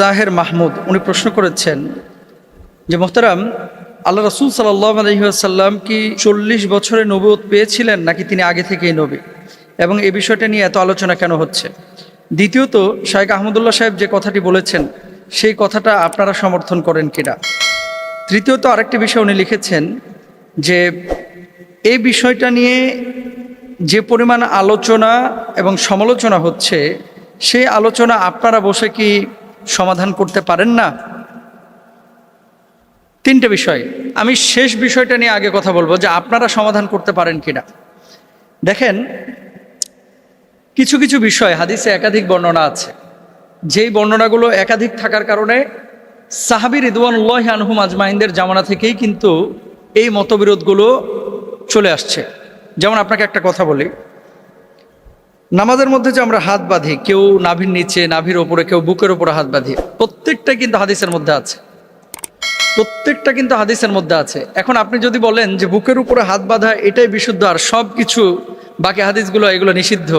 জাহের মাহমুদ, উনি প্রশ্ন করেছেন যে, মোহতারাম, আল্লাহ রসুল সাল্লাহ আলহিহাসাল্লাম কি চল্লিশ বছরে নবুয়ত পেয়েছিলেন নাকি তিনি আগে থেকেই নবী? এবং এ বিষয়টা নিয়ে এত আলোচনা কেন হচ্ছে? দ্বিতীয়ত শাহেক আহমদুল্লাহ সাহেব যে কথাটি বলেছেন, সেই কথাটা আপনারা সমর্থন করেন কিনা? তৃতীয়ত, আরেকটি বিষয় উনি লিখেছেন যে এই বিষয়টা নিয়ে যে পরিমাণ আলোচনা এবং সমালোচনা হচ্ছে, সেই আলোচনা আপনারা বসে কি সমাধান করতে পারেন না? তিনটে বিষয়। আমি শেষ বিষয়টা নিয়ে আগে কথা বলব যে আপনারা সমাধান করতে পারেন কিনা। দেখেন, কিছু কিছু বিষয় হাদিসে একাধিক বর্ণনা আছে। যেই বর্ণনাগুলো একাধিক থাকার কারণে সাহাবি রিদওয়ানুল্লাহ আনহুম আজমাইনদের জামানা থেকেই কিন্তু এই মতবিরোধগুলো চলে আসছে। যেমন আপনাকে একটা কথা বলি। নামাজের মধ্যে যে আমরা হাত বাঁধি, কেউ নাভির নিচে, নাভির ওপরে, কেউ বুকের ওপরে হাত বাঁধি, প্রত্যেকটা কিন্তু হাদিসের মধ্যে আছে। প্রত্যেকটা কিন্তু হাদিসের মধ্যে আছে। এখন আপনি যদি বলেন যে বুকের উপরে হাত বাঁধা এটাই বিশুদ্ধ আর সব কিছু বাকি হাদিসগুলো, এগুলো নিষিদ্ধ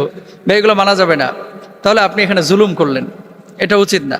বা এগুলো মানা যাবে না, তাহলে আপনি এখানে জুলুম করলেন। এটা উচিত না।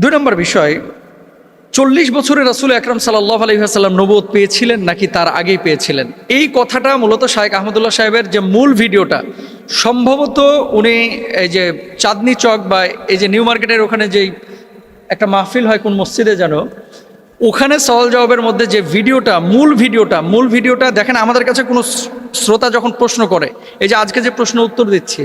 দুই নম্বর বিষয়, চল্লিশ বছরের রাসুল আকরম সাল্লাহ আলহিহাসাল্লাম নবোধ পেয়েছিলেন নাকি তার আগেই পেয়েছিলেন? এই কথাটা মূলত শাহেক আহমদুল্লাহ সাহেবের যে মূল ভিডিওটা, সম্ভবত উনি এই যে চাঁদনি চক বা এই যে নিউ মার্কেটের ওখানে যেই একটা মাহফিল হয় কোন মসজিদে যেন, ওখানে সওয়াল জবাবের মধ্যে যে ভিডিওটা, মূল ভিডিওটা মূল ভিডিওটা দেখেন আমাদের কাছে কোনো শ্রোতা যখন প্রশ্ন করে, এই যে আজকে যে প্রশ্ন উত্তর দিচ্ছি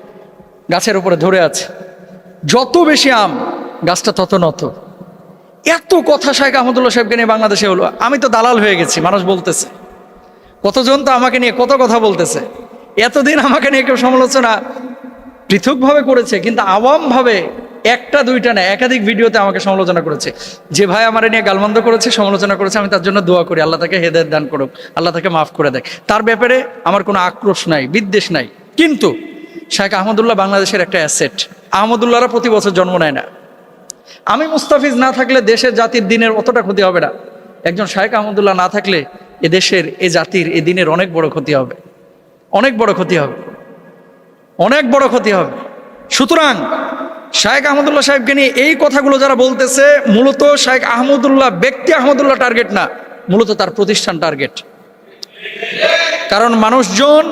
গাছের উপরে ধরে আছে। যত বেশি আম, গাছটা তত নত। এত কথা শাহেখ আহমদুল্লাহ সাহেবকে নিয়ে বাংলাদেশে হলো। আমি তো দালাল হয়ে গেছি, মানুষ বলতেছে। কতজন তো আমাকে নিয়ে কত কথা বলতেছে। এতদিন আমাকে নিয়ে কেউ সমালোচনা পৃথকভাবে করেছে, কিন্তু আওয়ামভাবে একটা, দুইটা না, একাধিক ভিডিওতে আমাকে সমালোচনা করেছে। যে ভাই আমার নিয়ে গালমন্দ করেছে, সমালোচনা করেছে, আমি তার জন্য দোয়া করি। আল্লাহ তাকে হেদায়ত দান করুক, আল্লাহ তাকে মাফ করে দেয়। তার ব্যাপারে আমার কোনো আক্রোশ নাই, বিদ্বেষ নাই। কিন্তু শাহেখ আহমদুল্লাহ বাংলাদেশের একটা অ্যাসেট আহমদুল্লাহরা প্রতি বছর জন্ম নেয় না। আমি মুস্তাফিজ না থাকলে দেশের জাতির দিনের অতটা ক্ষতি হবে না। একজন শাহেখ আহমদুল্লাহ না থাকলে এ দেশের, এ জাতির, এ দিনের অনেক বড় ক্ষতি হবে। অনেক বড় ক্ষতি হবে। অনেক বড় ক্ষতি হবে। সুতরাং শাহেখ আহমদুল্লাহ সাহেবকে নিয়ে এই কথাগুলো যারা বলতেছে, মূলত শাহেখ আহমদুল্লাহ ব্যক্তি আহমদুল্লাহ টার্গেট না, মূলত তার প্রতিষ্ঠান টার্গেট কারণ মানুষজন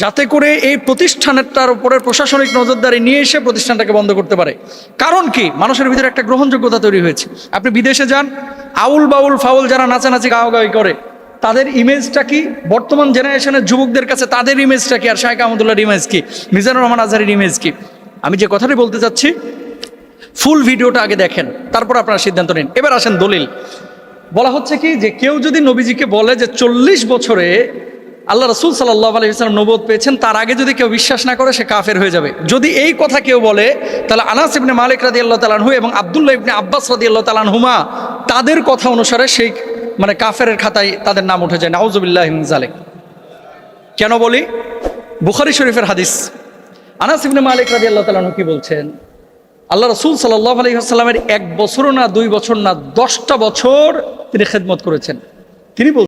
যাতে করে এই প্রতিষ্ঠানটার উপরে প্রশাসনিক নজরদারি নিয়ে এসে প্রতিষ্ঠানটাকে বন্ধ করতে পারে। কারণ কি? মানুষের ভিতরে একটা গ্রহণযোগ্যতা তৈরি হয়েছে। আপনি বিদেশে যান, আউল বাউল ফাউল যারা নাচানাচি গাওয়াগাওয়ি করে, তাদের ইমেজটা কি? বর্তমান জেনারেশনের যুবকদের কাছে তাদের ইমেজটা কি? আর শাহেখ আহমদুল্লাহর ইমেজ কি? মিজানুর রহমান আজহারের ইমেজ কি? আমি যে কথাটি বলতে চাচ্ছি ফুল ভিডিওটা আগে দেখেন, তারপর আপনারা সিদ্ধান্ত নিন। এবার আসেন দলিল। বলা হচ্ছে কি? যে কেউ যদি নবীজিকে বলে যে চল্লিশ বছরে আল্লাহ রসুল সাল্লাহ আলী ইসলাম নবোধ পেয়েছেন, তার আগে যদি কেউ বিশ্বাস না করে সে কাফের হয়ে যাবে। যদি এই কথা কেউ বলে, তাহলে আনাস ইবনে মালিক রাদি আল্লাহ তালানহু এবং আবদুল্লাহ ইবনে আব্বাস রাদি আল্লাহ তালানহুমা তাদের কথা অনুসারে সেই মানে কাফের খাতায় তাদের নাম উঠে যায় নাউজুবিল্লাহ জালেক কেন বলি? বুখারি শরীফের হাদিস। আনাস ইবনে মালিক রাদি আল্লাহ তালানহু কি বলছেন? আল্লাহ রসুল সাল্লাহ আলহিহাস্লামের এক বছরও না দুই বছর না দশটা বছর তিনি খেদমত করেছেন। তিনি